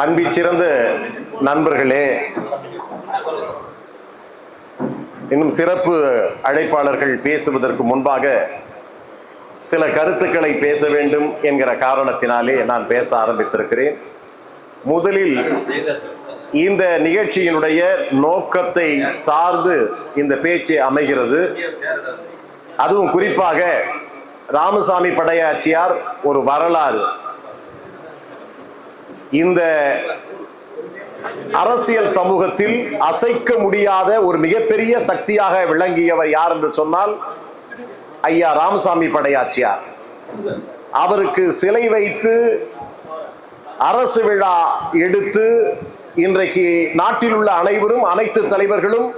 அன்பிச்சிறந்த நண்பர்களே இன்னும் சிறப்பு அழைப்பாளர்கள் பேசுவதற்கு முன்பாக சில கருத்துக்களை பேச வேண்டும் என்கிற காரணத்தினாலே நான் பேச ஆரம்பித்திருக்கிறேன். முதலில் இந்த நிகழ்ச்சியினுடைய நோக்கத்தை சார்ந்து இந்த பேச்சு அமைகிறது. அதுவும் குறிப்பாக ராமசாமி படையாச்சியார் ஒரு வரலாறு. இந்த அரசியல் சமூகத்தில் அசைக்க முடியாத ஒரு மிகப்பெரிய சக்தியாக விளங்கியவர் யார் என்று சொன்னால் ஐயா ராமசாமி படையாச்சியார். அவருக்கு சிலை வைத்து அரசு விழா எடுத்து இன்றைக்கு நாட்டில் உள்ள அனைவரும் அனைத்து தலைவர்களும்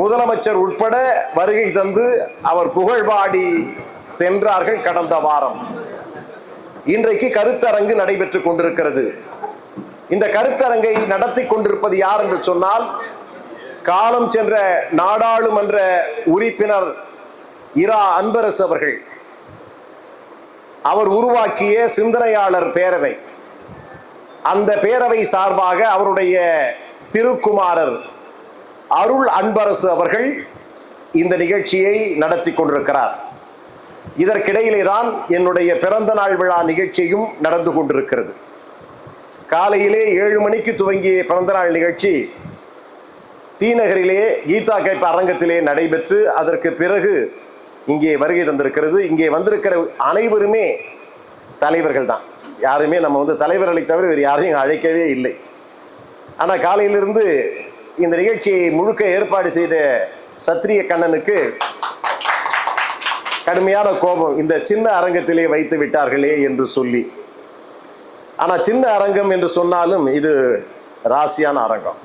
முதலமைச்சர் உட்பட வருகை தந்து அவர் புகழ்பாடி சென்றார்கள் கடந்த வாரம். இன்றைக்கு கருத்தரங்கு நடைபெற்றுக் கொண்டிருக்கிறது. இந்த கருத்தரங்கை நடத்தி கொண்டிருப்பது யார் என்று சொன்னால் காலம் சென்ற நாடாளுமன்ற உறுப்பினர் இரா அன்பரசு அவர்கள். அவர் உருவாக்கிய சிந்தனையாளர் பேரவை. அந்த பேரவை சார்பாக அவருடைய திருக்குமாரர் அருள் அன்பரசு அவர்கள் இந்த நிகழ்ச்சியை நடத்தி கொண்டிருக்கிறார். இதற்கிடையிலே தான் என்னுடைய பிறந்த நாள் விழா நிகழ்ச்சியும் நடந்து கொண்டிருக்கிறது. காலையிலே ஏழு மணிக்கு துவங்கிய பிறந்தநாள் நிகழ்ச்சி தீநகரிலே கீதா கைப்ப அரங்கத்திலே நடைபெற்று அதற்கு பிறகு இங்கே வருகை தந்திருக்கிறது. இங்கே வந்திருக்கிற அனைவருமே தலைவர்கள் தான் யாருமே நம்ம வந்து தலைவர்களை தவிர வேறு யாரையும் அழைக்கவே இல்லை. ஆனால் காலையிலிருந்து இந்த நிகழ்ச்சியை முழுக்க ஏற்பாடு செய்த சத்திரிய கண்ணனுக்கு கடுமையான கோபம். இந்த சின்ன அரங்கத்திலே வைத்து விட்டார்களே என்று சொல்லி. ஆனால் சின்ன அரங்கம் என்று சொன்னாலும் இது ராசியான அரங்கம்.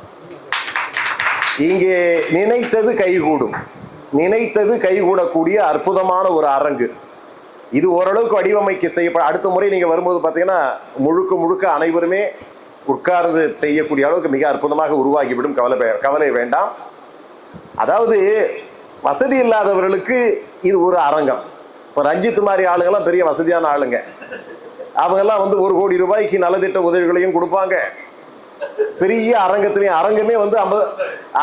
இங்கே நினைத்தது கைகூடும். நினைத்தது கைகூடக்கூடிய அற்புதமான ஒரு அரங்கு. இது ஓரளவுக்கு வடிவமைக்க செய்யப்பட அடுத்த முறை நீங்கள் வரும்போது பார்த்தீங்கன்னா முழுக்க முழுக்க அனைவருமே உட்கார்ந்து செய்யக்கூடிய அளவுக்கு மிக அற்புதமாக உருவாகிவிடும். கவலை கவலை வேண்டாம். அதாவது வசதி இல்லாதவர்களுக்கு இது ஒரு அரங்கம். இப்போ ரஞ்சித் மாதிரி ஆளுங்கெல்லாம் பெரிய வசதியான ஆளுங்க. அவங்கெல்லாம் வந்து ஒரு கோடி ரூபாய்க்கு நலத்திட்ட உதவிகளையும் கொடுப்பாங்க. பெரிய அரங்கத்திலையும் அரங்கமே வந்து ஐம்பது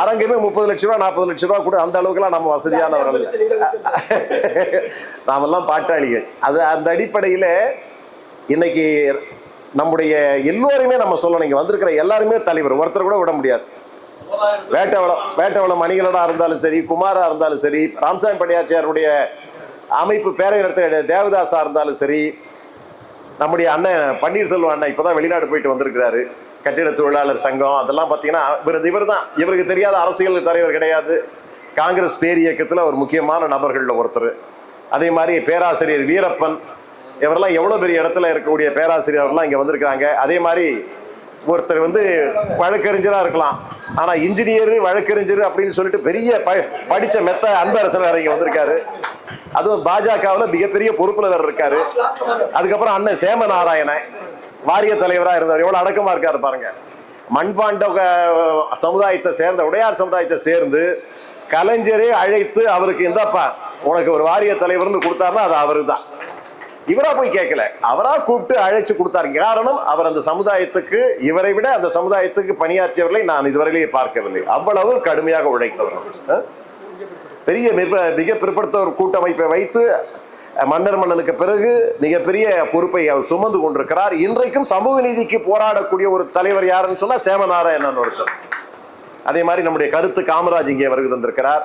அரங்கமே முப்பது லட்ச ரூபா நாற்பது லட்ச ரூபா கூட அந்த அளவுக்குலாம் நம்ம வசதியானவர்கள். நாமெல்லாம் பாட்டாளிகள். அது அந்த அடிப்படையில் இன்னைக்கு நம்முடைய எல்லோருமே நம்ம சொல்லணும். இங்கே வந்திருக்கிற எல்லாருமே தலைவர். ஒருத்தர் கூட விட முடியாது. வேட்டவளம் வேட்டவளம் மணிகளனாக இருந்தாலும் சரி குமாரா இருந்தாலும் சரி ராமசாமி பண்டியாச்சியாருடைய அமைப்பு பேரையிடத்த தேவதாசா இருந்தாலும் சரி நம்முடைய அண்ணன் பன்னீர்செல்வம் அண்ணன் இப்போ தான் வெளிநாடு போயிட்டு வந்திருக்கிறாரு. கட்டிட தொழிலாளர் சங்கம் அதெல்லாம் பார்த்தீங்கன்னா இவர் இவர் தான் இவருக்கு தெரியாத அரசியல் தலைவர் கிடையாது. காங்கிரஸ் பேர் இயக்கத்தில் ஒரு முக்கியமான நபர்களில் ஒருத்தர். அதே மாதிரி பேராசிரியர் வீரப்பன் இவரெல்லாம் எவ்வளோ பெரிய இடத்துல இருக்கக்கூடிய பேராசிரியர்லாம் இங்கே வந்திருக்கிறாங்க. அதே மாதிரி ஒருத்தர் வந்து வழக்கறிஞராக இருக்கலாம். ஆனால் இன்ஜினியர் வழக்கறிஞர் அப்படின்னு சொல்லிட்டு பெரிய ப படித்த மெத்த அன்பரசன் வேற இங்கே வந்திருக்காரு. அதுவும் பாஜகவில் மிகப்பெரிய பொறுப்பில் வேறு இருக்காரு. அதுக்கப்புறம் அண்ணன் சேம நாராயணன் வாரிய தலைவராக இருந்தார். எவ்வளோ அடக்கமாக இருக்காரு பாருங்க. மண்பாண்ட சமுதாயத்தை சேர்ந்த உடையார் சமுதாயத்தை சேர்ந்து கலைஞரே அழைத்து அவருக்கு இந்தாப்பா உனக்கு ஒரு வாரிய தலைவர்னு கொடுத்தாருன்னா அது அவரு தான் இவரா போய் கேட்கல அவரா கூப்பிட்டு அழைச்சு கொடுத்தார். காரணம் அவர் அந்த சமுதாயத்துக்கு இவரை விட அந்த சமுதாயத்துக்கு பணியாற்றியவர்களை நான் இதுவரையிலேயே பார்க்கவில்லை. அவ்வளவு கடுமையாக உழைத்தவர் பெரிய மிக- மிக பிற்படுத்த ஒரு கூட்டமைப்பை வைத்து மன்னர் மன்னனுக்கு பிறகு மிகப்பெரிய பொறுப்பை அவர் சுமந்து கொண்டிருக்கிறார். இன்றைக்கும் சமூக நீதிக்கு போராடக்கூடிய ஒரு தலைவர் யாருன்னு சொன்னால் சேமநாராயணன் ஒருத்தர். அதே மாதிரி நம்முடைய கருத்து காமராஜ் இங்கே வருகை தந்திருக்கிறார்.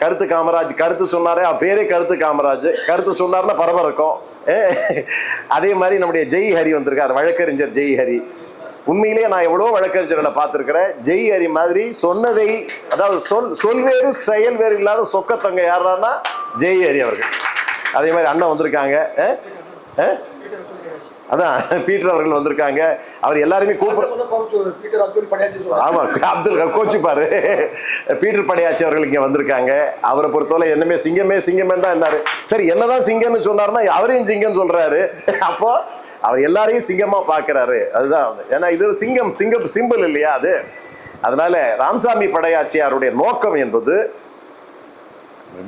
கருத்து காமராஜ் கருத்து சொன்னாரே அவர் பேரே கருத்து காமராஜ். கருத்து சொன்னார்னா பரபரக்கும் அதே மாதிரி நம்முடைய ஜெய் ஹரி வந்திருக்கார் வழக்கறிஞர் ஜெய் ஹரி. உண்மையிலேயே நான் எவ்வளோ வழக்கறிஞர்களை பார்த்துருக்கிறேன். ஜெய் ஹரி மாதிரி சொன்னதை அதாவது சொல் சொல் வேறு செயல் வேறு இல்லாத சொக்கத்தங்க யாருன்னா ஜெய் ஹரி அவர்கள். அதே மாதிரி அண்ணன் வந்திருக்காங்க அதான் பீட்டர் அவர்கள் வந்திருக்காங்க. அவர் எல்லாருமே கூப்பிட ஆமா அப்துல் கோச்சிப்பாரு. பீட்டர் படையாச்சி அவர்கள் இங்க வந்திருக்காங்க. அவரை பொறுத்தவரை என்னமே சிங்கமே சிங்கமே தான் என்னாரு. சரி என்னதான் சிங்கம்னு சொன்னாருன்னா அவரையும் சிங்கம்னு சொல்றாரு. அப்போ அவர் எல்லாரையும் சிங்கமா பார்க்கறாரு அதுதான். ஏன்னா இது சிங்கம் சிங்கம் சிம்பிள் இல்லையா அது? அதனால ராமசாமி படையாச்சியாருடைய நோக்கம் என்பது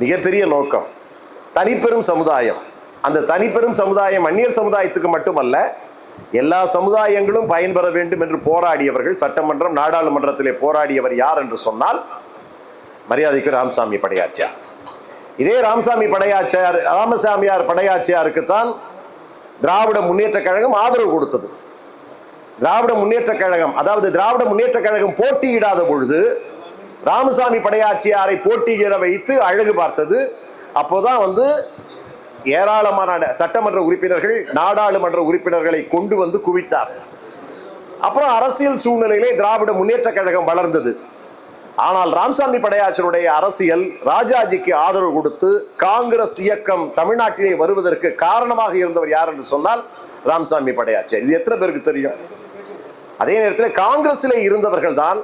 மிகப்பெரிய நோக்கம். தனிப்பெரும் சமுதாயம். அந்த தனிப்பெரும் சமுதாயம் அந்நியர் சமுதாயத்துக்கு மட்டுமல்ல எல்லா சமுதாயங்களும் பயன்பெற வேண்டும் என்று போராடியவர்கள் சட்டமன்றம் நாடாளுமன்றத்திலே போராடியவர் யார் என்று சொன்னால் மரியாதைக்கு ராமசாமி படையாச்சியார் இதே ராமசாமி படையாச்சியார் ராமசாமியார் படையாச்சியாருக்குத்தான் திராவிட முன்னேற்ற கழகம் ஆதரவு கொடுத்தது. திராவிட முன்னேற்ற கழகம் அதாவது திராவிட முன்னேற்ற கழகம் போட்டியிடாத பொழுது ராமசாமி படையாச்சியாரை போட்டியிட வைத்து அழகு பார்த்தது. அப்போதான் வந்து ஏராளமான சட்டமன்ற உறுப்பினர்கள் நாடாளுமன்ற உறுப்பினர்களை கொண்டு வந்து குவித்தார். அப்புறம் அரசியல் சூழ்நிலையிலே திராவிட முன்னேற்ற கழகம் வளர்ந்தது. ஆனால் ராம்சாமி படையாச்சருடைய அரசியல் ராஜாஜிக்கு ஆதரவு கொடுத்து காங்கிரஸ் இயக்கம் தமிழ்நாட்டிலே வருவதற்கு காரணமாக இருந்தவர் யார் என்று சொன்னால் ராமசாமி படையாச்சர் இது எத்தனை பேருக்கு தெரியும்? அதே நேரத்தில் காங்கிரஸிலே இருந்தவர்கள் தான்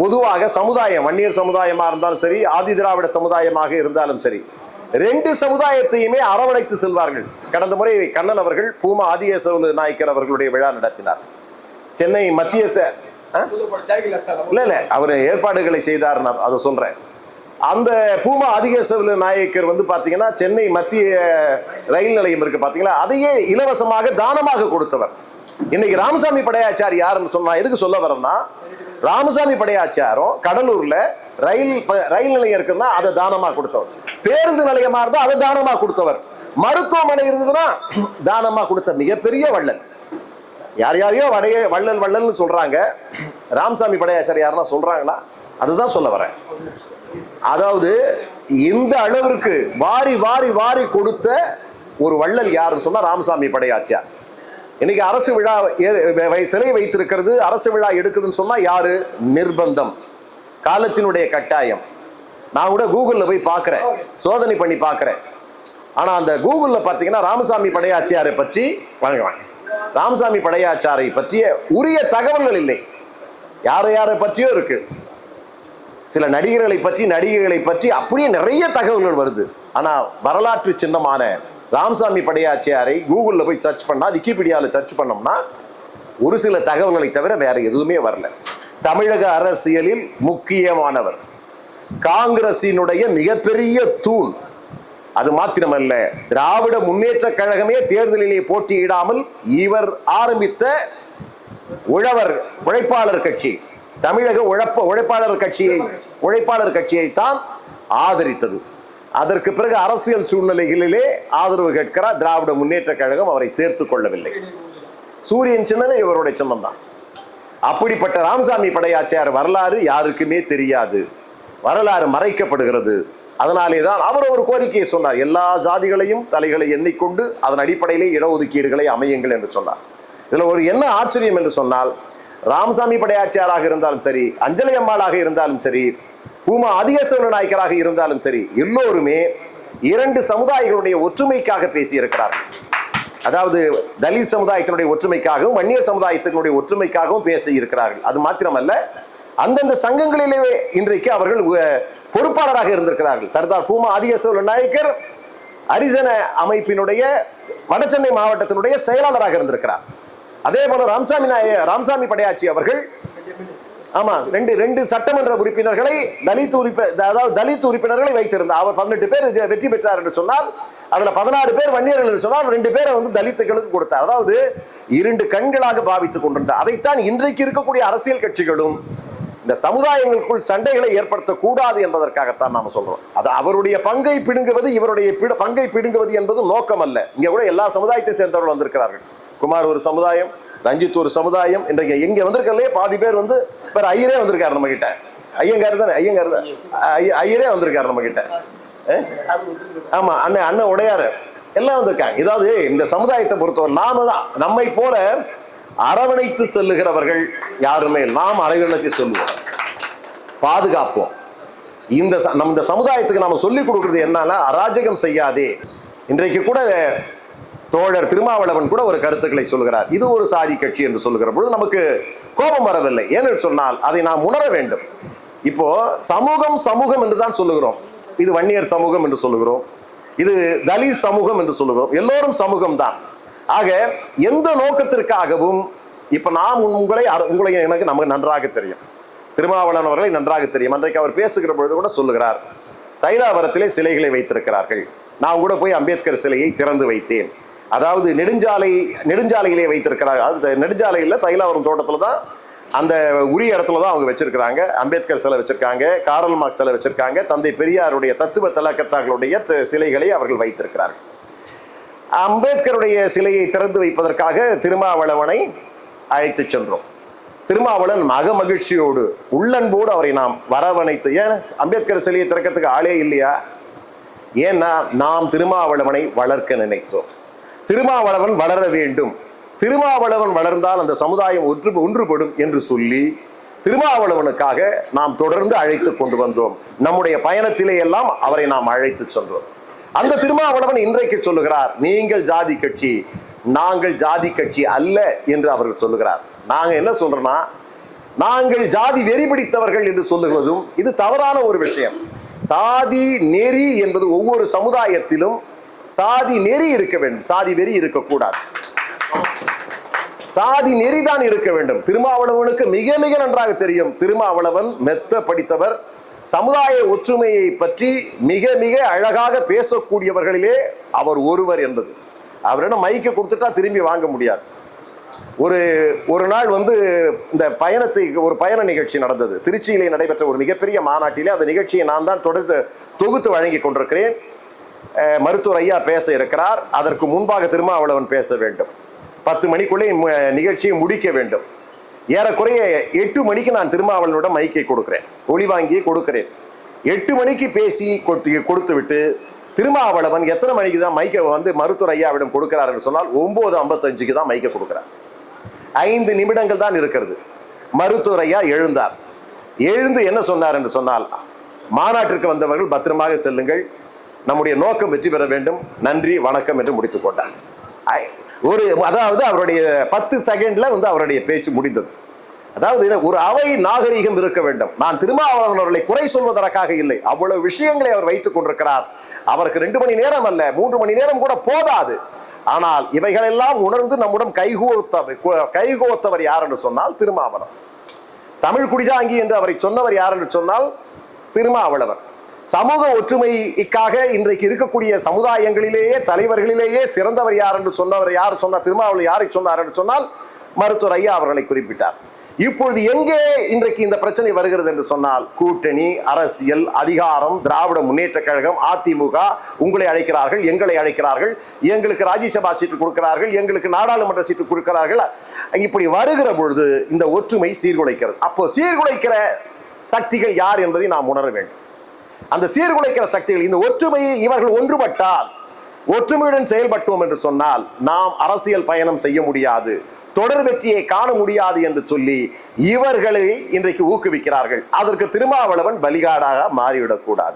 பொதுவாக சமுதாயம் வன்னியர் சமுதாயமாக இருந்தாலும் சரி ஆதி திராவிட சமுதாயமாக இருந்தாலும் சரி ரெண்டு சமுதாயத்தையுமே அரவணைத்து செல்வார்கள். கடந்த முறை கண்ணன் அவர்கள் பூமா ஆதியேசவலு நாயக்கர் அவர்களுடைய விழா நடத்தினார். சென்னை மத்திய ச- இல்ல இல்ல அவர் ஏற்பாடுகளை செய்தார் நான் அதை சொல்றேன். அந்த பூமா அதிகேசவலு நாயக்கர் வந்து பாத்தீங்கன்னா சென்னை மத்திய ரயில் நிலையம் இருக்கு பாத்தீங்களா அதையே இலவசமாக தானமாக கொடுத்தவர். இன்னைக்கு ராமசாமி படையாச்சார் யாருன்னு சொன்னா எதுக்கு சொல்ல வரோம்னா ராமசாமி படையாச்சாரும் கடலூர்ல ரயில் ரயில் நிலையம் இருக்குன்னா அதை தானமா கொடுத்தவர். பேருந்து நிலையமா இருந்தா அதை தானமா கொடுத்தவர். மருத்துவமனை இருந்ததுன்னா தானமா கொடுத்த மிகப்பெரிய வள்ளல். யார் யாரையோ வடைய வள்ளல் வள்ளல்னு சொல்றாங்க. ராமசாமி படையாச்சார் யாருன்னா சொல்றாங்களா? அதுதான் சொல்ல வரேன். அதாவது இந்த அளவிற்கு வாரி வாரி வாரி கொடுத்த ஒரு வள்ளல் யாருன்னு சொன்னா ராமசாமி படையாச்சியார் இன்னைக்கு அரசு விழா ஏ- சிலை வைத்திருக்கிறது அரசு விழா எடுக்குதுன்னு சொன்னா யாரு? நிர்பந்தம். காலத்தினுடைய கட்டாயம். நான் கூட கூகுள்ல போய் பார்க்கிறேன். சோதனை பண்ணி பார்க்கிறேன். ஆனா அந்த கூகுள்ல பாத்தீங்கன்னா ராமசாமி படையாச்சியாரை பற்றி வாங்க வாங்க. ராமசாமி படையாச்சாரை பற்றிய உரிய தகவல்கள் இல்லை. யாரை யாரை பற்றியோ இருக்கு. சில நடிகர்களை பற்றி நடிகைகளை பற்றி அப்படியே நிறைய தகவல்கள் வருது. ஆனா வரலாற்று சின்னமான ராமசாமி படையாச்சியாரை கூகுளில் போய் சர்ச் பண்ணா விக்கிபீடியாவில் சர்ச் பண்ணோம்னா ஒரு சில தகவல்களை தவிர வேற எதுவுமே வரல. தமிழக அரசியலில் முக்கியமானவர். காங்கிரசினுடைய மிகப்பெரிய தூண். அது மாத்திரமல்ல திராவிட முன்னேற்ற கழகமே தேர்தலிலே போட்டியிடாமல் இவர் ஆரம்பித்த உழவர் உழைப்பாளர் கட்சி. தமிழக உழைப்ப உழைப்பாளர் கட்சியை உழைப்பாளர் கட்சியை தான் ஆதரித்தது. அதற்கு பிறகு அரசியல் சூழ்நிலைகளிலே ஆதரவு கேட்கிறார் திராவிட முன்னேற்ற கழகம் அவரை சேர்த்துக் கொள்ளவில்லை. சூரியன் சின்னமே இவருடைய சின்னம் தான் அப்படிப்பட்ட ராமசாமி படையாச்சியார் வரலாறு யாருக்குமே தெரியாது. வரலாறு மறைக்கப்படுகிறது. அதனாலே தான் அவர் ஒரு கோரிக்கையை சொன்னார். எல்லா ஜாதிகளையும் தலைகளை எண்ணிக்கொண்டு அதன் அடிப்படையிலே இடஒதுக்கீடுகளை அமையுங்கள் என்று சொன்னார். இதில் ஒரு என்ன ஆச்சரியம் என்று சொன்னால் ராமசாமி படையாச்சியாராக இருந்தாலும் சரி அஞ்சலி அம்மாளாக இருந்தாலும் சரி பூமா அதிகேசவர நாயக்கராக இருந்தாலும் சரி எல்லோருமே இரண்டு சமுதாயங்களுடைய ஒற்றுமைக்காக பேசியிருக்கிறார்கள். அதாவது தலித் சமுதாயத்தினுடைய ஒற்றுமைக்காகவும் வன்னியர் சமுதாயத்தினுடைய ஒற்றுமைக்காகவும் பேச இருக்கிறார்கள். அது மாத்திரமல்ல அந்தந்த சங்கங்களிலே இன்றைக்கு அவர்கள் பொறுப்பாளராக இருந்திருக்கிறார்கள். சர்தார் பூமா ஆதியசோல நாயக்கர் அரிசன அமைப்பினுடைய வடசென்னை மாவட்டத்தினுடைய செயலாளராக இருந்திருக்கிறார். அதே போல ராமசாமி நாய ராமசாமி படையாச்சி அவர்கள் ஆமா ரெண்டு ரெண்டு சட்டமன்ற உறுப்பினர்களை தலித் உறுப்பினர் அதாவது தலித் உறுப்பினர்களை வைத்திருந்தார். அவர் பதினெட்டு பேர் வெற்றி பெற்றார் என்று சொன்னால் அதில் பதினாறு பேர் வன்னியர்கள் சொன்னால் ரெண்டு பேரை வந்து தலித்துகளுக்கு கொடுத்தார். அதாவது இரண்டு கண்களாக பாவித்துக் கொண்டிருந்தார். அதைத்தான் இன்றைக்கு இருக்கக்கூடிய அரசியல் கட்சிகளும் இந்த சமுதாயங்களுக்குள் சண்டைகளை ஏற்படுத்தக்கூடாது என்பதற்காகத்தான் நாம் சொல்றோம். அது அவருடைய பங்கை பிடுங்குவது இவருடைய பங்கை பிடுங்குவது என்பது நோக்கம் அல்ல இங்கே கூட எல்லா சமுதாயத்தை சேர்ந்தவர்கள் வந்திருக்கிறார்கள். குமார் ஒரு சமுதாயம் ரஞ்சித் ஒரு சமுதாயம் இன்றைக்கு எங்கே வந்திருக்கலையே பாதி பேர் வந்து வேற ஐயரே வந்திருக்காரு நம்ம கிட்ட ஐயங்கார் தானே? ஐயங்கார் தான். ஐய- ஐயரே வந்திருக்காரு நம்ம ஆமாம் அண்ணன் அண்ணன் உடையாரு. எல்லாம் வந்திருக்காங்க. இதாவது இந்த சமுதாயத்தை பொறுத்தவரை நாம தான். நம்மை போல அரவணைத்து செல்லுகிறவர்கள் யாருமே நாம் அரவணைத்து சொல்லுவோம். பாதுகாப்போம். இந்த ச- நம்ம இந்த சமுதாயத்துக்கு நாம் சொல்லிக் கொடுக்குறது என்னன்னா அராஜகம் செய்யாதே. இன்றைக்கு கூட தோழர் திருமாவளவன் கூட ஒரு கருத்துக்களை சொல்கிறார். இது ஒரு சாதி கட்சி என்று சொல்கிற பொழுது நமக்கு கோபம் வரவில்லை. ஏனென்று சொன்னால் அதை நாம் உணர வேண்டும். இப்போ சமூகம் சமூகம் என்று தான் சொல்லுகிறோம். இது வன்னியர் சமூகம் என்று சொல்லுகிறோம். இது தலித் சமூகம் என்று சொல்லுகிறோம். எல்லோரும் சமூகம் தான் ஆக எந்த நோக்கத்திற்காகவும் இப்போ நாம் உங்களை உங்களை எனக்கு நமக்கு நன்றாக தெரியும். திருமாவளவன் அவர்களை நன்றாக தெரியும். அன்றைக்கு அவர் பேசுகிற பொழுது கூட சொல்லுகிறார். தைலாவரத்திலே சிலைகளை வைத்திருக்கிறார்கள். நான் கூட போய் அம்பேத்கர் சிலையை திறந்து வைத்தேன். அதாவது நெடுஞ்சாலை நெடுஞ்சாலையிலே வைத்திருக்கிறார்கள். அது நெடுஞ்சாலையில் தைலாவரம் தோட்டத்தில் தான் அந்த உரிய இடத்துல தான் அவங்க வச்சிருக்கிறாங்க. அம்பேத்கர் சிலை வச்சிருக்காங்க காரல் மார்க் சிலை வச்சிருக்காங்க. தந்தை பெரியாருடைய தத்துவ தலக்கத்தாக்களுடைய த- சிலைகளை அவர்கள் வைத்திருக்கிறார்கள். அம்பேத்கருடைய சிலையை திறந்து வைப்பதற்காக திருமாவளவனை அழைத்து சென்றோம். திருமாவளவன் மக மகிழ்ச்சியோடு உள்ளன்போடு அவரை நாம் வரவணைத்து ஏன் அம்பேத்கர் சிலையை திறக்கிறதுக்கு ஆளே இல்லையா? ஏன்னா நாம் திருமாவளவனை வளர்க்க நினைத்தோம். திருமாவளவன் வளர வேண்டும். திருமாவளவன் வளர்ந்தால் அந்த சமுதாயம் ஒன்று ஒன்றுபடும் என்று சொல்லி திருமாவளவனுக்காக நாம் தொடர்ந்து அழைத்து கொண்டு வந்தோம். நம்முடைய பயணத்திலே எல்லாம் அவரை நாம் அழைத்து சென்றோம். அந்த திருமாவளவன் இன்றைக்கு சொல்லுகிறார் நீங்கள் ஜாதி கட்சி நாங்கள் ஜாதி கட்சி அல்ல என்று அவர்கள் சொல்லுகிறார். நாங்கள் என்ன சொல்றோம்னா நாங்கள் ஜாதி வெறி பிடித்தவர்கள் என்று சொல்லுவதும் இது தவறான ஒரு விஷயம். சாதி நெறி என்பது ஒவ்வொரு சமுதாயத்திலும் சாதி நெறி இருக்க வேண்டும். சாதி வெறி இருக்கக்கூடாது. சாதி நெறிதான் இருக்க வேண்டும். திருமாவளவனுக்கு மிக மிக நன்றாக தெரியும். திருமாவளவன் மெத்த படித்தவர். சமுதாய ஒற்றுமையை பற்றி மிக மிக அழகாக பேசக்கூடியவர்களிலே அவர் ஒருவர் என்பது. அவரிடம் மைக்கை கொடுத்துட்டா திரும்பி வாங்க முடியாது. ஒரு ஒரு நாள் வந்து இந்த பயணத்தை ஒரு பயண நிகழ்ச்சி நடந்தது. திருச்சியிலே நடைபெற்ற ஒரு மிகப்பெரிய மாநாட்டிலே அந்த நிகழ்ச்சியை நான் தான் தொடர்ந்து தொகுத்து வழங்கி கொண்டிருக்கிறேன். மருத்துவர் ஐயா பேச இருக்கிறார். அதற்கு முன்பாக திருமாவளவன் பேச வேண்டும். பத்து மணிக்குள்ளே நிகழ்ச்சியை முடிக்க வேண்டும். ஏறக்குறைய எட்டு மணிக்கு நான் திருமாவளனோட மைக்கை கொடுக்குறேன். ஒளி வாங்கி கொடுக்கிறேன். எட்டு மணிக்கு பேசி கொடுத்து விட்டு திருமாவளவன் எத்தனை மணிக்கு தான் மைக்கை வந்து மருத்துவர் ஐயாவிடம் கொடுக்கிறார் சொன்னால் ஒம்பது ஐம்பத்தஞ்சுக்கு தான் மைக்கை கொடுக்குறார். ஐந்து நிமிடங்கள் தான் இருக்கிறது. மருத்துவர் ஐயா எழுந்தார். எழுந்து என்ன சொன்னார் என்று சொன்னால் மாநாட்டிற்கு வந்தவர்கள் பத்திரமாக செல்லுங்கள். நம்முடைய நோக்கம் வெற்றி பெற வேண்டும். நன்றி வணக்கம் என்று முடித்துக் கொண்டார். ஒரு அதாவது அவருடைய பத்து செகண்ட்ல வந்து அவருடைய பேச்சு முடிந்தது. அதாவது ஒரு அவை நாகரீகம் இருக்க வேண்டும். நான் திருமாவளவன் அவர்களை குறை சொல்வதற்காக இல்லை. அவ்வளவு விஷயங்களை அவர் வைத்துக் கொண்டிருக்கிறார். அவருக்கு ரெண்டு மணி நேரம் அல்ல மூன்று மணி நேரம் கூட போதாது. ஆனால் இவைகளெல்லாம் உணர்ந்து நம்முடன் கைகோத்த கைகோத்தவர் யார் என்று சொன்னால் திருமாவளவன். தமிழ் குடிதாங்கி என்று அவரை சொன்னவர் யார் என்று சொன்னால் திருமாவளவன். சமூக ஒற்றுமைக்காக இன்றைக்கு இருக்கக்கூடிய சமுதாயங்களிலேயே தலைவர்களிலேயே சிறந்தவர் யார் என்று சொன்னவர் யார் சொன்னார் திருமாவளவன் யாரை சொன்னார் என்று சொன்னால் மருத்துவர் ஐயா அவர்களை குறிப்பிட்டார். இப்பொழுது எங்கே இன்றைக்கு இந்த பிரச்சனை வருகிறது என்று சொன்னால் கூட்டணி அரசியல் அதிகாரம் திராவிட முன்னேற்ற கழகம் அதிமுக உங்களை அழைக்கிறார்கள் எங்களை அழைக்கிறார்கள் எங்களுக்கு ராஜ்யசபா சீட்டு கொடுக்கிறார்கள் எங்களுக்கு நாடாளுமன்ற சீட்டு கொடுக்கிறார்கள். இப்படி வருகிற பொழுது இந்த ஒற்றுமை சீர்குலைக்கிறது. அப்போ சீர்குலைக்கிற சக்திகள் யார் என்பதை நாம் உணர வேண்டும். அந்த சீர்குலைக்கிற சக்திகள் இந்த ஒற்றுமையை இவர்கள் ஒன்றுபட்டால் ஒற்றுமையுடன் செயல்பட்டோம் என்று சொன்னால் நாம் அரசியல் பயணம் செய்ய முடியாது. தொடர் வெற்றியை காண முடியாது என்று சொல்லி இவர்களை இன்றைக்கு ஊக்குவிக்கிறார்கள். அதற்கு திருமாவளவன் பலிகாடாக மாறிவிடக்கூடாது.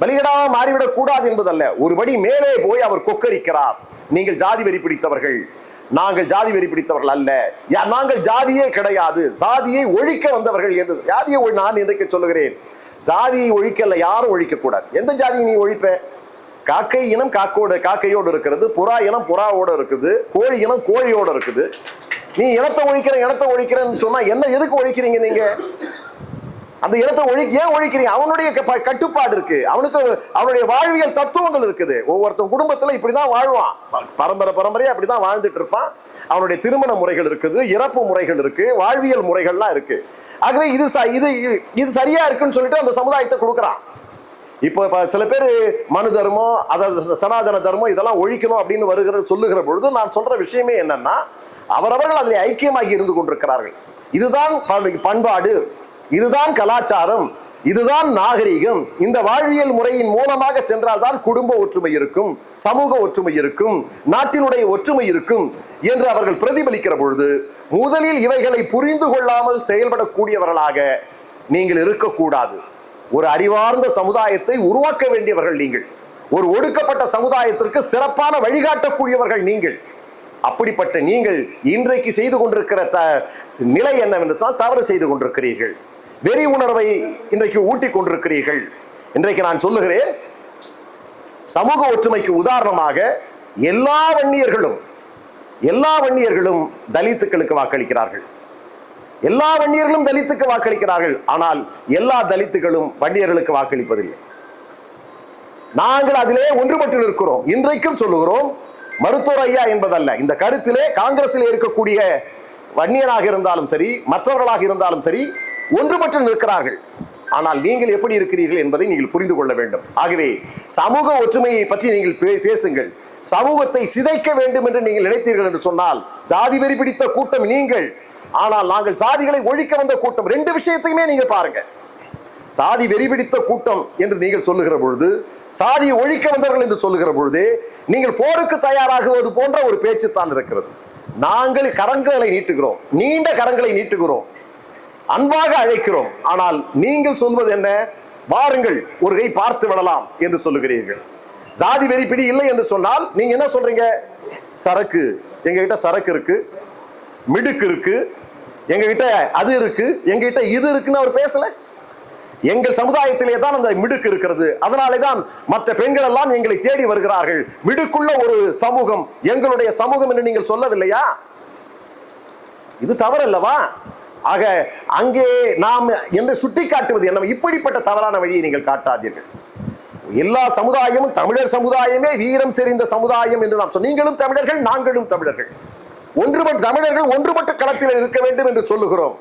பலிகடாக மாறிவிடக்கூடாது என்பதல்ல ஒருபடி மேலே போய் அவர் கொக்கரிக்கிறார். நீங்கள் ஜாதி வெறி பிடித்தவர்கள். நாங்கள் ஜாதி வெறி பிடித்தவர்கள் அல்ல. யா- நாங்கள் ஜாதியே கிடையாது. சாதியை ஒழிக்க வந்தவர்கள் என்று ஜாதியை நான் இன்றைக்கு சொல்லுகிறேன். சாதியை ஒழிக்கல யாரும் ஒழிக்க கூடாது எந்த ஜாதியை நீ ஒழிப்ப? காக்கை இனம் காக்கோடு காக்கையோடு இருக்கிறது புறா இனம் புறாவோடு இருக்குது கோழி இனம் கோழியோடு இருக்குது. நீ இனத்தை ஒழிக்கிற இனத்தை ஒழிக்கிறேன்னு சொன்னா என்ன எதுக்கு ஒழிக்கிறீங்க நீங்க? அந்த இடத்தை ஒழி ஏன் ஒழிக்கிறீங்க? அவனுடைய க- கட்டுப்பாடு இருக்கு. அவனுக்கு அவனுடைய வாழ்வியல் தத்துவங்கள் இருக்குது. ஒவ்வொருத்தன் குடும்பத்துல இப்படிதான் வாழ்வான். பரம்பரை பரம்பரையா அப்படிதான் வாழ்ந்துட்டு இருப்பான். அவனுடைய திருமண முறைகள் இருக்குது இறப்பு முறைகள் இருக்கு வாழ்வியல் முறைகள்லாம் இருக்கு. ஆகவே இது ச- இது இது சரியா இருக்குன்னு சொல்லிட்டு அந்த சமுதாயத்தை கொடுக்குறான். இப்போ இப்போ சில பேர் மனு தர்மம் அதாவது சனாதன தர்மம் இதெல்லாம் ஒழிக்கணும் அப்படின்னு வருகிற சொல்லுகிற பொழுது நான் சொல்ற விஷயமே என்னன்னா அவரவர்கள் அதில் ஐக்கியமாகி இருந்து கொண்டிருக்கிறார்கள். இதுதான் பண்பாடு. இதுதான் கலாச்சாரம் இதுதான் நாகரீகம். இந்த வாழ்வியல் முறையின் மூலமாக சென்றால்தான் குடும்ப ஒற்றுமை இருக்கும் சமூக ஒற்றுமை இருக்கும் நாட்டினுடைய ஒற்றுமை இருக்கும் என்று அவர்கள் பிரதிபலிக்கிற பொழுது முதலில் இவைகளை புரிந்து கொள்ளாமல் செயல்படக்கூடியவர்களாக நீங்கள் இருக்கக்கூடாது. ஒரு அறிவார்ந்த சமுதாயத்தை உருவாக்க வேண்டியவர்கள் நீங்கள். ஒரு ஒடுக்கப்பட்ட சமுதாயத்திற்கு சிறப்பான வழிகாட்டக்கூடியவர்கள் நீங்கள். அப்படிப்பட்ட நீங்கள் இன்றைக்கு செய்து கொண்டிருக்கிற த நிலை என்னவென்று சொன்னால் தவறு செய்து கொண்டிருக்கிறீர்கள். வெறி உணர்வை இன்றைக்கு ஊட்டிக் கொண்டிருக்கிறீர்கள். இன்றைக்கு நான் சொல்லுகிறேன் சமூக ஒற்றுமைக்கு உதாரணமாக எல்லா வன்னியர்களும் எல்லா வன்னியர்களும் தலித்துக்களுக்கு வாக்களிக்கிறார்கள். எல்லா வன்னியர்களும் தலித்துக்கு வாக்களிக்கிறார்கள் ஆனால் எல்லா தலித்துகளும் வன்னியர்களுக்கு வாக்களிப்பதில்லை. நாங்கள் அதிலே ஒன்றுபட்டு இருக்கிறோம் இன்றைக்கும் சொல்லுகிறோம் மருத்துவர் ஐயா என்பதல்ல. இந்த கருத்திலே காங்கிரஸில் இருக்கக்கூடிய வன்னியராக இருந்தாலும் சரி மற்றவர்களாக இருந்தாலும் சரி ஒன்றுபட்டு நிற்கிறார்கள். ஆனால் நீங்கள் எப்படி இருக்கிறீர்கள் என்பதை நீங்கள் புரிந்து கொள்ள வேண்டும். ஆகவே சமூக ஒற்றுமையை பற்றி நீங்கள் பே- பேசுங்கள். சமூகத்தை சிதைக்க வேண்டும் என்று நீங்கள் நினைத்தீர்கள் என்று சொன்னால் ஜாதி வெறி பிடித்த கூட்டம் நீங்கள். ஆனால் நாங்கள் சாதிகளை ஒழிக்க வந்த கூட்டம் ரெண்டு விஷயத்தையுமே நீங்கள் பாருங்க. சாதி வெறி பிடித்த கூட்டம் என்று நீங்கள் சொல்லுகிற பொழுது சாதியை ஒழிக்க வந்தவர்கள் என்று சொல்லுகிற பொழுது நீங்கள் போருக்கு தயாராகுவது போன்ற ஒரு பேச்சு தான் இருக்கிறது. நாங்கள் கரங்களை நீட்டுகிறோம் நீண்ட கரங்களை நீட்டுகிறோம். அன்பாக அழைக்கிறோம். ஆனால் நீங்கள் சொல்வது என்ன? வாருங்கள் ஒரு கை பார்த்து விடலாம் என்று சொல்லுகிறீர்கள். ஜாதி வெறிப்பிடி இல்லை என்று சொன்னால் நீங்க என்ன சொல்றீங்க? சரக்கு. எங்ககிட்ட சரக்கு இருக்கு மிடுக்கு இருக்கு எங்ககிட்ட அது இருக்கு எங்ககிட்ட இது இருக்குன்னு அவர் பேசல? எங்கள் சமுதாயத்திலே தான் அந்த மிடுக்கு இருக்கிறது. அதனாலே தான் மற்ற பெண்கள் எல்லாம் எங்களை தேடி வருகிறார்கள். மிடுக்குள்ள ஒரு சமூகம் எங்களுடைய சமூகம் என்று நீங்கள் சொல்லவில்லையா? இது தவறல்லவா? ஆக அங்கே நாம் என்று சுட்டி காட்டுவது என்ன? இப்படிப்பட்ட தவறான வழியை நீங்கள் காட்டாதீர்கள். எல்லா சமுதாயமும் தமிழர் சமுதாயமே வீரம் செறிந்த சமுதாயம் என்று நாம் சொல் நீங்களும் தமிழர்கள் நாங்களும் தமிழர்கள். ஒன்றுபட்ட தமிழர்கள் ஒன்றுபட்ட களத்தில் இருக்க வேண்டும் என்று சொல்லுகிறோம்.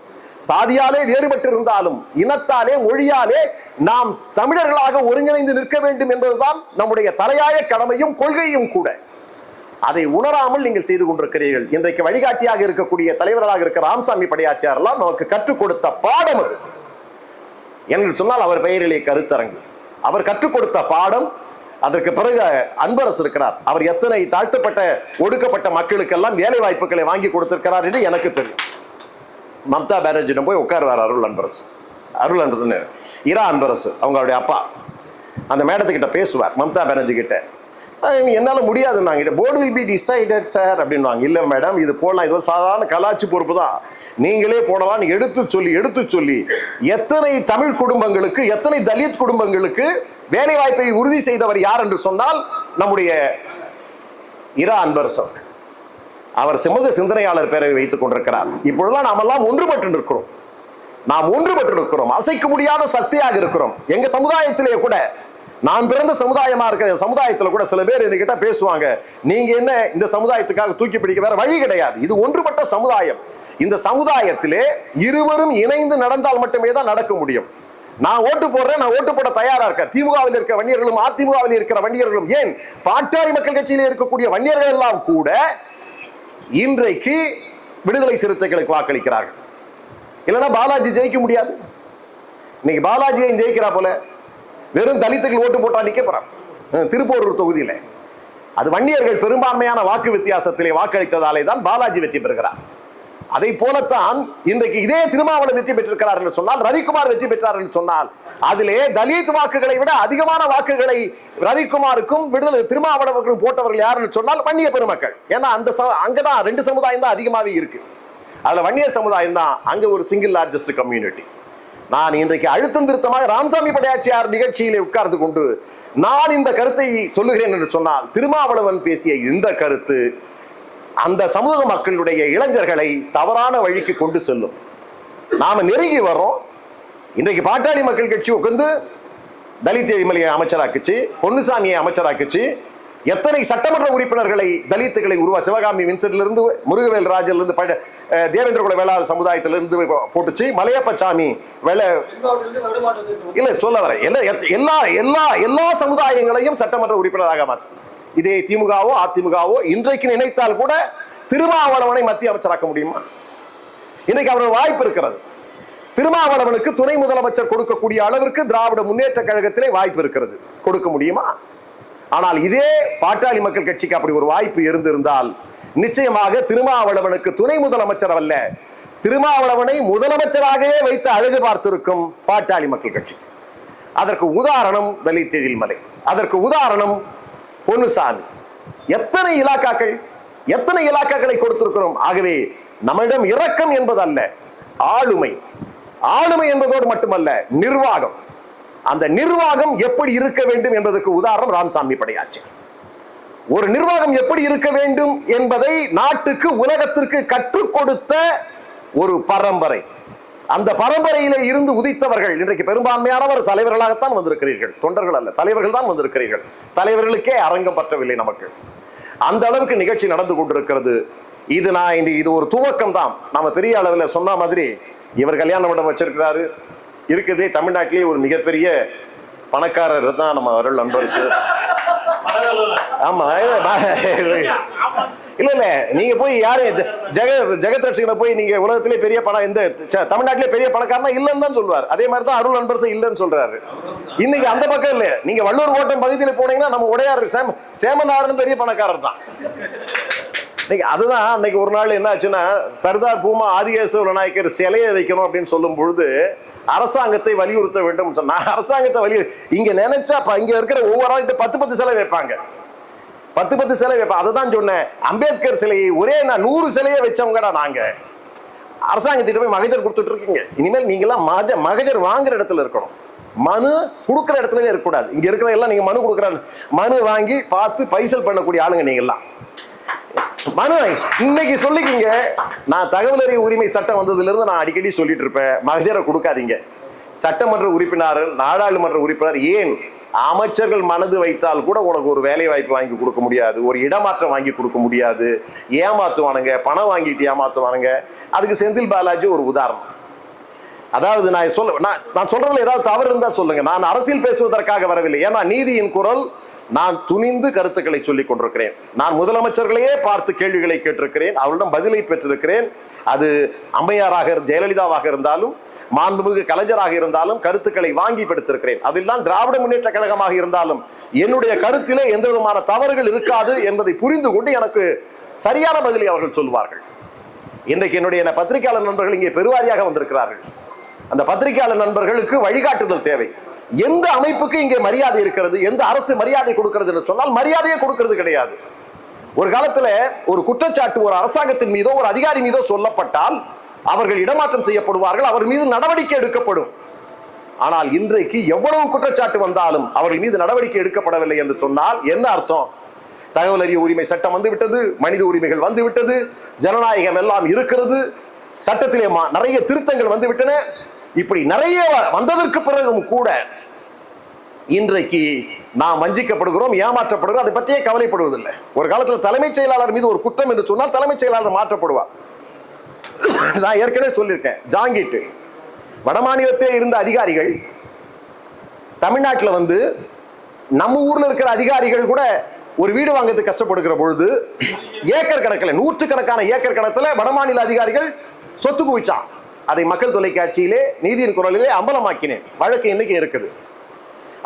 சாதியாலே வேறுபட்டு இருந்தாலும் இனத்தாலே மொழியாலே நாம் தமிழர்களாக ஒருங்கிணைந்து நிற்க வேண்டும் என்பதுதான் நம்முடைய தலையாய கடமையும் கொள்கையும் கூட. அதை உணராமல் நீங்கள் செய்து கொண்டிருக்கிறீர்கள். இன்றைக்கு வழிகாட்டியாக இருக்கக்கூடிய தலைவர்களாக இருக்கிற ராமசாமி படையாச்சியாரெல்லாம் நமக்கு கற்றுக் கொடுத்த பாடம் அது. என்று சொன்னால் அவர் பெயரிலே கருத்தரங்கு. அவர் கற்றுக் கொடுத்த பாடம் அதற்கு பிறகு அன்பரசு இருக்கிறார். அவர் எத்தனை தாழ்த்தப்பட்ட ஒடுக்கப்பட்ட மக்களுக்கெல்லாம் வேலை வாய்ப்புகளை வாங்கி கொடுத்திருக்கிறார் என்று எனக்கு தெரியும். மம்தா பானர்ஜியிடம் போய் உட்காருவார் அருள் அன்பரசு. அருள் அன்பரசு இரா அன்பரசு அவங்களுடைய அப்பா. அந்த மேடத்துக்கிட்ட பேசுவார் மம்தா பானர்ஜி கிட்ட. என்னால் முடியாதுன்னாங்க. Board will be decided sir அப்படின்வாங்க இல்லை மேடம் இது போடலாம். இது ஒரு சாதாரண கலாச்சி பொறுப்பு தான். நீங்களே போடலாம்னு எடுத்து சொல்லி எடுத்து சொல்லி எத்தனை தமிழ் குடும்பங்களுக்கு எத்தனை தலித் குடும்பங்களுக்கு வேலை வாய்ப்பை உறுதி செய்தவர் யார் என்று சொன்னால் நம்முடைய இரா அன்பரசு அவர்கள். அவர் சமூக சிந்தனையாளர் பேரவை வைத்துக் கொண்டிருக்கிறார். இப்பொழுதெல்லாம் நாமெல்லாம் ஒன்றுபட்டு நிற்கிறோம். நாம் ஒன்றுபட்டு இருக்கிறோம் அசைக்க முடியாத சக்தியாக இருக்கிறோம். எங்க சமுதாயத்திலே கூட நான் பிறந்த சமுதாயமா இருக்கிற சமுதாயத்தில் கூட சில பேர் என்கிட்ட பேசுவாங்க நீங்க என்ன இந்த சமுதாயத்துக்காக தூக்கி பிடிக்க வேற வழி கிடையாது. இது ஒன்றுபட்ட சமுதாயம். இந்த சமுதாயத்திலே இருவரும் இணைந்து நடந்தால் மட்டுமே தான் நடக்க முடியும். நான் ஓட்டு போடுறேன் நான் ஓட்டு போட தயாரா இருக்கேன். திமுகவில் இருக்கிற வன்னியர்களும் அதிமுகவில் இருக்கிற வன்னியர்களும் ஏன் பாட்டாளி மக்கள் கட்சியில் இருக்கக்கூடிய வன்னியர்கள் எல்லாம் கூட இன்றைக்கு விடுதலை சிறுத்தைகளுக்கு வாக்களிக்கிறார்கள். இல்லைன்னா பாலாஜி ஜெயிக்க முடியாது. இன்னைக்கு பாலாஜியை ஜெயிக்கிறா போல. வெறும் தலித்துகள் ஓட்டு போட்டா நிக்க போறான். திருப்போரூர் தொகுதியில. அது வன்னியர்கள் பெரும்பான்மையான வாக்கு வித்தியாசத்திலே வாக்களித்ததாலே தான் பாலாஜி வெற்றி பெறுகிறார். அதை போலத்தான் இன்றைக்கு இதே திருமாவளவன் வெற்றி பெற்றிருக்கிறார் என்று சொன்னால் ரவிக்குமார் வெற்றி பெற்றார் என்று சொன்னால் அதிலே தலித் வாக்குகளை விட அதிகமான வாக்குகளை ரவிக்குமாருக்கும் விடுதலை திருமாவளவர்களுக்கும் போட்டவர்கள் யாருன்னு சொன்னால் வன்னிய பெருமக்கள். ஏன்னா அந்த ச- அங்கதான் ரெண்டு சமுதாயம் தான் அதிகமாகவே இருக்கு. அதுல வன்னிய சமுதாயம் தான் அங்க ஒரு சிங்கிள் லார்ஜஸ்ட் கம்யூனிட்டி நான் இன்றைக்கு அழுத்தம் திருத்தமாக ராமசாமி படையாச்சியார் நிகழ்ச்சியிலே உட்கார்ந்து கொண்டு நான் இந்த கருத்தை சொல்லுகிறேன் என்று சொன்னால் திருமாவளவன் பேசிய இந்த கருத்து அந்த சமூக மக்களுடைய இளைஞர்களை தவறான வழிக்கு கொண்டு செல்லும். நாம் நெருங்கி வர்றோம். இன்றைக்கு பாட்டாளி மக்கள் கட்சி உட்கார்ந்து தலித் எழிமலையை அமைச்சராக்குச்சு பொன்னுசாமியை அமைச்சராக்குச்சு எத்தனை சட்டமன்ற உறுப்பினர்களை தலித்துகளை உருவா சிவகாமி வின்சென்ட்லேருந்து முருகவேல் ராஜிலிருந்து இருந்து தேவேந்திர குல சமுதாயத்திலிருந்து போட்டுச்சு. மலையப்பச்சாமி வெள்ள இல்லை சொல்ல வரேன். எல்லா எல்லா எல்லா எல்லா சமுதாயங்களையும் சட்டமன்ற உறுப்பினராக மாற்றும். இதே திமுகவோ அதிமுகவோ இன்றைக்கு நினைத்தால் கூட திருமாவளவனை மத்திய அமைச்சராக்க முடியுமா? இன்னைக்கு அவருக்கு வாய்ப்பு இருக்கிறது. திருமாவளவனுக்கு துணை முதலமைச்சர் கொடுக்கக்கூடிய அளவிற்கு திராவிட முன்னேற்ற கழகத்திலே வாய்ப்பு இருக்கிறது. கொடுக்க முடியுமா? ஆனால் இதே பாட்டாளி மக்கள் கட்சிக்கு அப்படி ஒரு வாய்ப்பு இருந்திருந்தால் நிச்சயமாக திருமாவளவனுக்கு துணை முதலமைச்சர் அல்ல திருமாவளவனை முதலமைச்சராகவே வைத்து அழகு பார்த்திருக்கும் பாட்டாளி மக்கள் கட்சி. அதற்கு உதாரணம் தலித் எழில்மலை அதற்கு உதாரணம் பொன்னுசாமி. எத்தனை இலாக்காக்கள் எத்தனை இலாக்காக்களை கொடுத்திருக்கிறோம்? ஆகவே நம்மிடம் இரக்கம் என்பதல்ல ஆளுமை. ஆளுமை என்பதோடு மட்டுமல்ல நிர்வாகம். அந்த நிர்வாகம் எப்படி இருக்க வேண்டும் என்பதற்கு உதாரணம் ராமசாமி படையாச்சு. ஒரு நிர்வாகம் எப்படி இருக்க வேண்டும் என்பதை நாட்டுக்கு உலகத்திற்கு கற்றுக் கொடுத்த ஒரு பரம்பரை. அந்த பரம்பரையில இருந்து உதித்தவர்கள் இன்றைக்கு பெரும்பான்மையானவர் தலைவர்களாகத்தான் வந்திருக்கிறீர்கள். தொண்டர்கள் அல்ல தலைவர்கள் தான் வந்திருக்கிறீர்கள். தலைவர்களுக்கே அரங்கம் பற்றவில்லை நமக்கு. அந்த அளவுக்கு நிகழ்ச்சி நடந்து கொண்டிருக்கிறது. இது நான் இந்த இது ஒரு துவக்கம் தான் நம்ம பெரிய அளவில் சொன்ன மாதிரி இவர் கல்யாண மண்டபம் வச்சிருக்கிறாரு. இருக்குது. தமிழ்நாட்டிலேயே ஒரு மிகப்பெரிய பணக்காரர் தான் நம்ம அருள் நண்பர்ஸ் ஆமா இல்ல இல்ல. நீங்க போய் யாரு ஜெக ஜெகத் ரட்சகனை போய் நீங்க உலகத்திலே பெரிய பணம் இந்த ச- தமிழ்நாட்டிலே பெரிய பணக்காரனா இல்லைன்னு தான் சொல்லுவார் அதே மாதிரி தான் அருள் அன்பரசு இல்லைன்னு சொல்றாரு. இன்னைக்கு அந்த பக்கம் இல்ல. நீங்க வள்ளூர் ஓட்டம் பகுதியில் போனீங்கன்னா நம்ம உடையார் சேம சேமநாதன் பெரிய பணக்காரர் தான். இன்னைக்கு அதுதான் அன்னைக்கு ஒரு நாள் என்ன ஆச்சுன்னா சர்தார் பூமா ஆதிகேசவ நாயக்கர் சிலையை வைக்கணும் அப்படின்னு சொல்லும் பொழுது அரசாங்கத்தை வலியுறுத்த வேண்டும் சொன்னா அரசாங்கத்தை வலியுறு இங்க நினைச்சா இங்க இருக்கிற ஒவ்வொரு ஆள்கிட்ட பத்து பத்து சிலை வைப்பாங்க. பத்து பத்து சிலை வைப்பாங்க அதை தான் சொன்னேன். அம்பேத்கர் சிலையை ஒரே நான் நூறு சிலையை வச்சவங்கடா நாங்க. அரசாங்கத்திட்ட போய் மகஜர் கொடுத்துட்டு இருக்கீங்க. இனிமேல் நீங்களாம் மக மகஜர் வாங்குற இடத்துல இருக்கணும். மனு கொடுக்குற இடத்துலவே இருக்கக்கூடாது. இங்க இருக்கிற எல்லாம் நீங்க மனு கொடுக்குற மனு வாங்கி பார்த்து பைசல் பண்ணக்கூடிய ஆளுங்க நீங்கெல்லாம். மனு இன்னைக்கு சொல்லிக்கிங்க. நான் தகவல் அறிவு உரிமை சட்டம் வந்ததுலேருந்து நான் அடிக்கடி சொல்லிட்டு இருப்பேன். மகஜரை கொடுக்காதீங்க. சட்டமன்ற உறுப்பினர் நாடாளுமன்ற உறுப்பினர் ஏன் அமைச்சர்கள் மனது வைத்தால் கூட உனக்கு ஒரு வேலை வாய்ப்பு வாங்கி கொடுக்க முடியாது ஒரு இடமாற்றம் வாங்கி கொடுக்க முடியாது. ஏமாத்துவானுங்க பணம் வாங்கிட்டு ஏமாத்துவானுங்க. அதுக்கு செந்தில் பாலாஜி ஒரு உதாரணம். அதாவது நான் சொல்ல நான் நான் சொல்றதுல ஏதாவது தவறு இருந்தால் சொல்லுங்க. நான் அரசியல் பேசுவதற்காக வரவில்லை. ஏன்னா நீதியின் குரல் நான் துணிந்து கருத்துக்களை சொல்லிக் கொண்டிருக்கிறேன். நான் முதலமைச்சர்களையே பார்த்து கேள்விகளை கேட்டிருக்கிறேன். அவர்களிடம் பதிலை பெற்றிருக்கிறேன். அது அம்மையாராக ஜெயலலிதாவாக இருந்தாலும் மாண்புமிகு கலைஞராக இருந்தாலும் கருத்துக்களை வாங்கி படுத்திருக்கிறேன் அதெல்லாம் திராவிட முன்னேற்ற கழகமாக இருந்தாலும் என்னுடைய கருத்திலே எந்த விதமான தவறுகள் இருக்காது என்பதை புரிந்து கொண்டு எனக்கு சரியான பதிலை அவர்கள் சொல்வார்கள். இன்றைக்கு என்னுடைய பத்திரிகையாளர் நண்பர்கள் இங்கே பெருவாரியாக வந்திருக்கிறார்கள். அந்த பத்திரிகையாளர் நண்பர்களுக்கு வழிகாட்டுதல் தேவை. எந்த அமைப்புக்கு இங்கே மரியாதை இருக்கிறது எந்த அரசு மரியாதை கொடுக்கிறது என்று சொன்னால் மரியாதையே கொடுக்கிறது கிடையாது. ஒரு காலத்தில் ஒரு குற்றச்சாட்டு ஒரு அரசாங்கத்தின் மீதோ ஒரு அதிகாரி மீதோ சொல்லப்பட்டால் அவர்கள் இடமாற்றம் செய்யப்படுவார்கள் அவர் மீது நடவடிக்கை எடுக்கப்படும். ஆனால் இன்றைக்கு எவ்வளவு குற்றச்சாட்டு வந்தாலும் அவர்கள் மீது நடவடிக்கை எடுக்கப்படவில்லை என்று சொன்னால் என்ன அர்த்தம்? தகவல் அறிய உரிமை சட்டம் வந்து விட்டது மனித உரிமைகள் வந்துவிட்டது ஜனநாயகம் எல்லாம் இருக்கிறது சட்டத்திலே மா- நிறைய திருத்தங்கள் வந்துவிட்டன இப்படி நிறைய வந்ததற்கு பிறகும் கூட இன்றைக்கு நாம் வஞ்சிக்கப்படுகிறோம் ஏமாற்றப்படுகிறோம். அதை பற்றியே கவலைப்படுவதில்லை. ஒரு காலத்தில் தலைமைச் செயலாளர் மீது ஒரு குற்றம் என்று சொன்னால் தலைமைச் செயலாளர் மாற்றப்படுவார். நான் ஏற்கனவே சொல்லியிருக்கேன் ஜாங்கிட்டு. வடமாநிலத்தில் இருந்த அதிகாரிகள் தமிழ்நாட்டில் வந்து நம்ம ஊரில் இருக்கிற அதிகாரிகள் கூட ஒரு வீடு வாங்குறதுக்கு கஷ்டப்படுகிற பொழுது ஏக்கர் கணக்கில் நூற்றுக்கணக்கான ஏக்கர் கணக்கில் வடமாநில அதிகாரிகள் சொத்து குவிச்சான். அதை மக்கள் தொலைக்காட்சியிலே நீதியின் குரலிலே அம்பலமாக்கினேன். வழக்கு இன்னைக்கு இருக்குது.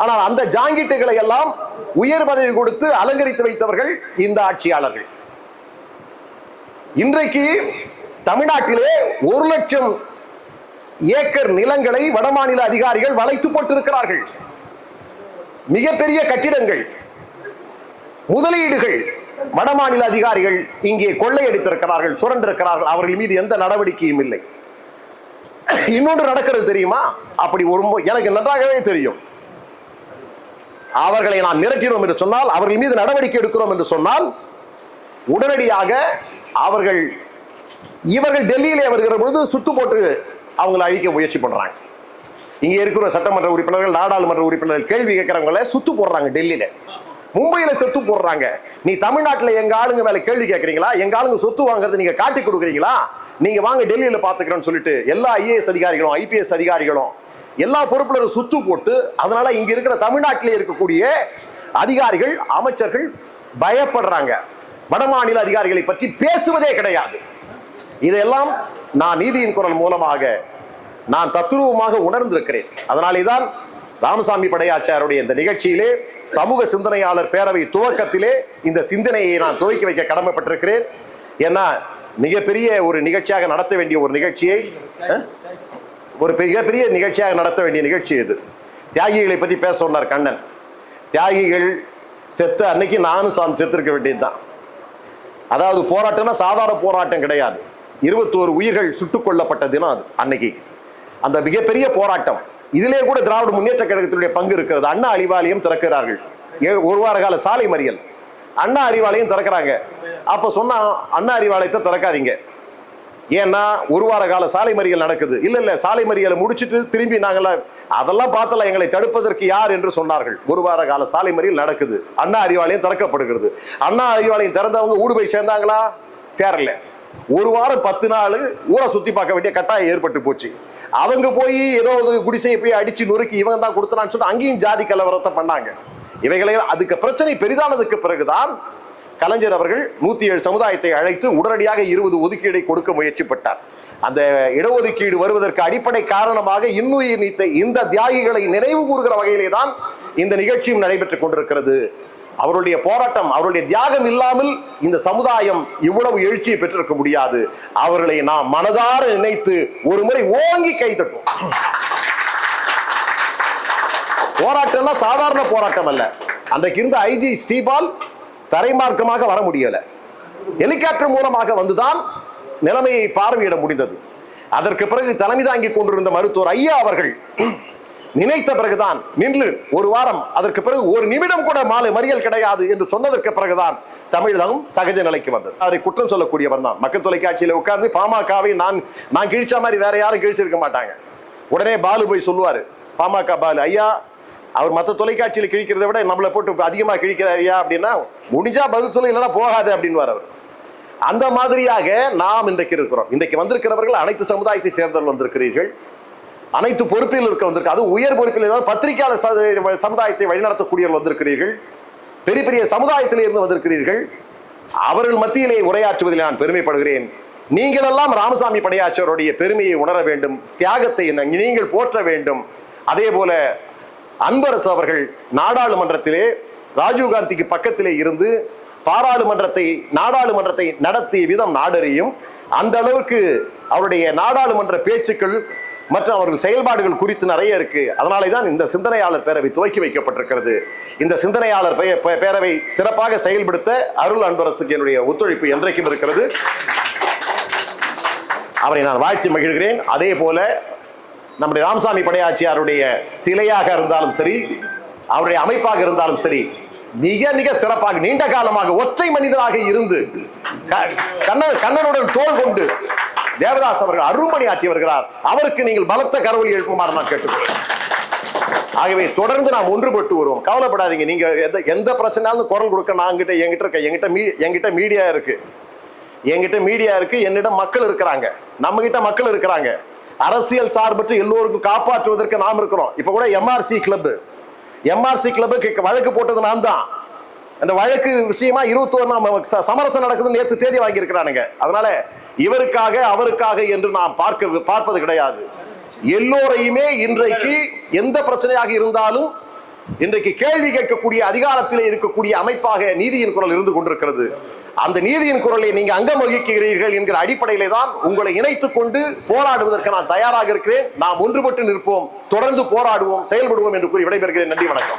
ஆனால் அந்த ஜாங்கிட்டுகளை எல்லாம் உயர் பதவி கொடுத்து அலங்கரித்து வைத்தவர்கள் இந்த ஆட்சியாளர்கள். இன்றைக்கு தமிழ்நாட்டிலே ஒரு லட்சம் ஏக்கர் நிலங்களை வடமாநில அதிகாரிகள் வளைத்து போட்டிருக்கிறார்கள். மிகப்பெரிய கட்டிடங்கள் முதலீடுகள் வடமாநில அதிகாரிகள் இங்கே கொள்ளையடித்திருக்கிறார்கள் சுரண்டிருக்கிறார்கள். அவர்கள் மீது எந்த நடவடிக்கையும் இல்லை. இன்னொன்று நடக்கிறது தெரியுமா? அப்படி ஒரு எனக்கு நன்றாகவே தெரியும். அவர்களை நாம் மிரட்டினோம் என்று சொன்னால் அவர்கள் மீது நடவடிக்கை எடுக்கிறோம் என்று சொன்னால் உடனடியாக அவர்கள் இவர்கள் டெல்லியிலே வருகிற பொழுது சுட்டு போட்டு அவங்களை அழிக்க முயற்சி பண்றாங்க. இங்கே இருக்கிற சட்டமன்ற உறுப்பினர்கள் நாடாளுமன்ற உறுப்பினர்கள் கேள்வி கேட்கறவங்கள சுத்து போடுறாங்க டெல்லியில. மும்பையில சொத்து போடுறாங்க. நீ தமிழ்நாட்டில் எங்க ஆளுங்க மேல கேள்வி கேட்கறீங்களா? எங்க ஆளுங்க சொத்து வாங்குறது நீங்க காட்டி கொடுக்குறீங்களா? நீங்க வாங்க டெல்லியில் பாத்துக்கிறேன்னு சொல்லிட்டு எல்லா ஐஏஎஸ் அதிகாரிகளும் ஐபிஎஸ் அதிகாரிகளும் எல்லா பொறுப்புலரும் சுத்து போட்டு அதனால இங்க இருக்கிற தமிழ்நாட்டிலே இருக்கக்கூடிய அதிகாரிகள் அமைச்சர்கள் பயப்படுறாங்க. வடமாநில அதிகாரிகளை பற்றி பேசுவதே கிடையாது. இதையெல்லாம் நான் நீதியின் குரல் மூலமாக நான் தத்துரூபமாக உணர்ந்திருக்கிறேன். அதனாலே தான் ராமசாமி படையாச்சாருடைய இந்த நிகழ்ச்சியிலே சமூக சிந்தனையாளர் பேரவை துவக்கத்திலே இந்த சிந்தனையை நான் துவக்கி வைக்க கடமைப்பட்டிருக்கிறேன். ஏன்னா மிகப்பெரிய ஒரு நிகழ்ச்சியாக நடத்த வேண்டிய ஒரு நிகழ்ச்சியை ஒரு மிகப்பெரிய நிகழ்ச்சியாக நடத்த வேண்டிய நிகழ்ச்சி இது. தியாகிகளை பற்றி பேச சொன்னார் கண்ணன். தியாகிகள் செத்த அன்னைக்கு நானும் சாமி செத்துருக்க வேண்டியதுதான். அதாவது போராட்டம்னா சாதாரண போராட்டம் கிடையாது. இருபத்தோரு உயிர்கள் சுட்டுக் கொல்லப்பட்ட தினம் அது அன்னைக்கு. அந்த மிகப்பெரிய போராட்டம். இதிலே கூட திராவிட முன்னேற்ற கழகத்தினுடைய பங்கு இருக்கிறது. அண்ணா அழிவாலயம் திறக்கிறார்கள். ஏ- ஒரு வார கால சாலை மறியல். அண்ணா அறிவாலயம் திறக்கிறாங்க. அப்போ சொன்னால் அண்ணா அறிவாலயத்தை திறக்காதீங்க. ஏன்னா ஒரு வார கால சாலை மறியல் நடக்குது. இல்லை இல்லை சாலை மறியலை முடிச்சுட்டு திரும்பி நாங்கள அதெல்லாம் பார்த்தலாம் எங்களை தடுப்பதற்கு யார் என்று சொன்னார்கள். ஒரு வார கால சாலை மறியல் நடக்குது. அண்ணா அறிவாலயம் திறக்கப்படுகிறது. அண்ணா அறிவாலயம் திறந்தவங்க ஊடு போய் சேர்ந்தாங்களா? சேரல. ஒரு வாரம் பத்து நாள் ஊரை சுற்றி பார்க்க வேண்டிய கட்டாயம் ஏற்பட்டு போச்சு. அவங்க போய் ஏதோ குடிசையை போய் அடிச்சு நொறுக்கி இவங்க தான் கொடுத்தனான்னு சொல்லிட்டு அங்கேயும் ஜாதி கலவரத்தை பண்ணாங்க. இவைகளை அதுக்கு பிரச்சனை பெரிதானதுக்கு பிறகுதான் கலைஞர் அவர்கள் நூத்தி ஏழு சமுதாயத்தை அழைத்து உடனடியாக இருபது ஒதுக்கீடை கொடுக்க முயற்சிப்பட்டார். அந்த இடஒதுக்கீடு வருவதற்கு அடிப்படை காரணமாக இன்னுயிர் நீத்த இந்த தியாகிகளை நினைவு கூறுகிற வகையிலே தான் இந்த நிகழ்ச்சியும் நடைபெற்றுக் கொண்டிருக்கிறது. அவருடைய போராட்டம் அவருடைய தியாகம் இல்லாமல் இந்த சமுதாயம் இவ்வளவு எழுச்சியை பெற்றிருக்க முடியாது. அவர்களை நாம் மனதார நினைத்து ஒரு முறை ஓங்கி கைதட்டும் போராட்டம்னா சாதாரண போராட்டம் அல்ல. அன்றைக்கு இருந்த ஐஜி ஸ்ரீபால் தரைமார்க்கமாக வர முடியல. ஹெலிகாப்டர் மூலமாக வந்துதான் நிலைமையை பார்வையிட முடிந்தது. அதற்கு பிறகு தலைமை தாங்கி கொண்டிருந்த மருத்துவர் ஐயா அவர்கள் நினைத்த பிறகுதான் நின்று ஒரு வாரம் அதற்கு பிறகு ஒரு நிமிடம் கூட மாலை மறியல் கிடையாது என்று சொன்னதற்கு பிறகுதான் தமிழகம் சகஜ நிலைக்கு வந்தது. அவரை குற்றம் சொல்லக்கூடியவர் தான். மக்கள் தொலைக்காட்சியில் உட்கார்ந்து பாமகவை நான் நான் கிழிச்ச மாதிரி வேற யாரும் கிழிச்சிருக்க மாட்டாங்க. உடனே பாலு போய் சொல்லுவாரு பாமக பாலு ஐயா அவர் மற்ற தொலைக்காட்சியில் கிழிக்கிறதை விட நம்மளை போட்டு அதிகமாக கிழிக்கிறாரியா அப்படின்னா முடிஞ்சா பதில் சொல்ல இல்லைன்னா போகாது அப்படின்னு அவர். அந்த மாதிரியாக நாம் இன்றைக்கு இருக்கிறோம். இன்றைக்கு வந்திருக்கிறவர்கள் அனைத்து சமுதாயத்தை சேர்ந்தவர்கள் வந்திருக்கிறீர்கள். அனைத்து பொறுப்பில் இருக்க வந்திருக்கு அது உயர் பொறுப்பில் இருந்தால் பத்திரிகையாளர் ச- சமுதாயத்தை வழிநடத்தக்கூடியவர்கள் வந்திருக்கிறீர்கள். பெரிய பெரிய சமுதாயத்தில் இருந்து வந்திருக்கிறீர்கள். அவர்கள் மத்தியிலே உரையாற்றுவதில் நான் பெருமைப்படுகிறேன். நீங்கள் எல்லாம் ராமசாமி படையாச்சியருடைய பெருமையை உணர வேண்டும். தியாகத்தை நீங்கள் போற்ற வேண்டும். அதே போல அன்பரசு அவர்கள் நாடாளுமன்றத்திலே ராஜீவ்காந்திக்கு பக்கத்திலே இருந்து பாராளுமன்றத்தை நாடாளுமன்றத்தை நடத்திய விதம் நாடறியும். அந்த அளவுக்கு அவருடைய நாடாளுமன்ற பேச்சுக்கள் மற்றும் அவர்கள் செயல்பாடுகள் குறித்து நிறைய இருக்கு. அதனாலே தான் இந்த சிந்தனையாளர் பேரவை துவக்கி வைக்கப்பட்டிருக்கிறது. இந்த சிந்தனையாளர் பேரவை சிறப்பாக செயல்படுத்த அருள் அன்பரசுக்கு என்னுடைய ஒத்துழைப்பு என்றைக்கும் இருக்கிறது. அவரை நான் வாழ்த்தி மகிழ்கிறேன். அதே போல நம்முடைய ராமசாமி படையாச்சியாருடைய சிலையாக இருந்தாலும் சரி அவருடைய அமைப்பாக இருந்தாலும் சரி மிக மிக சிறப்பாக நீண்ட காலமாக ஒற்றை மனிதனாக இருந்து கண்ணன் கண்ணனுடன் தோல் கொண்டு தேவதாஸ் அவர்கள் அருள்மணி ஆற்றி வருகிறார். அவருக்கு நீங்கள் பலத்த கரவொலி எழுப்புமாறு நான் கேட்டுக்கொள்கிறேன். ஆகவே தொடர்ந்து நாம் ஒன்றுபட்டு வருவோம். கவலைப்படாதீங்க. நீங்க எந்த எந்த பிரச்சனையாலும் குரல் கொடுக்க நான் என்கிட்ட என்கிட்ட இருக்க என்கிட்ட மீ என்கிட்ட மீடியா இருக்கு. என்கிட்ட மீடியா இருக்கு. என்னிடம் மக்கள் இருக்கிறாங்க. நம்ம கிட்ட மக்கள் இருக்கிறாங்க. அரசியல் சார்பற்று எல்லோருக்கும் காப்பாற்றுவதற்கு நாம் இருக்கிறோம். இப்ப கூட எம்ஆர்சி கிளப் எம்ஆர்சி கிளப் வழக்கு போட்டது நான் தான் அந்த வழக்கு விஷயமா இருபத்தோரு சமரசம் நடக்குதுன்னு நேற்று தேதி வாங்கியிருக்கிறானுங்க. அதனால இவருக்காக அவருக்காக என்று நாம் பார்க்க பார்ப்பது கிடையாது. எல்லோரையுமே இன்றைக்கு எந்த பிரச்சனையாக இருந்தாலும் இன்றைக்கு கேள்வி கேட்கக்கூடிய அதிகாரத்திலே இருக்கக்கூடிய அமைப்பாக நீதியின் குரல் இருந்து கொண்டிருக்கிறது. அந்த நீதியின் குரலை நீங்க அங்கம் வகிக்கிறீர்கள் என்கிற அடிப்படையிலே தான் உங்களை இணைத்துக் கொண்டு போராடுவதற்கு நான் தயாராக இருக்கிறேன். நாம் ஒன்றுபட்டு நிற்போம். தொடர்ந்து போராடுவோம். செயல்படுவோம் என்று கூறி விடைபெறுகிறேன். நன்றி வணக்கம்.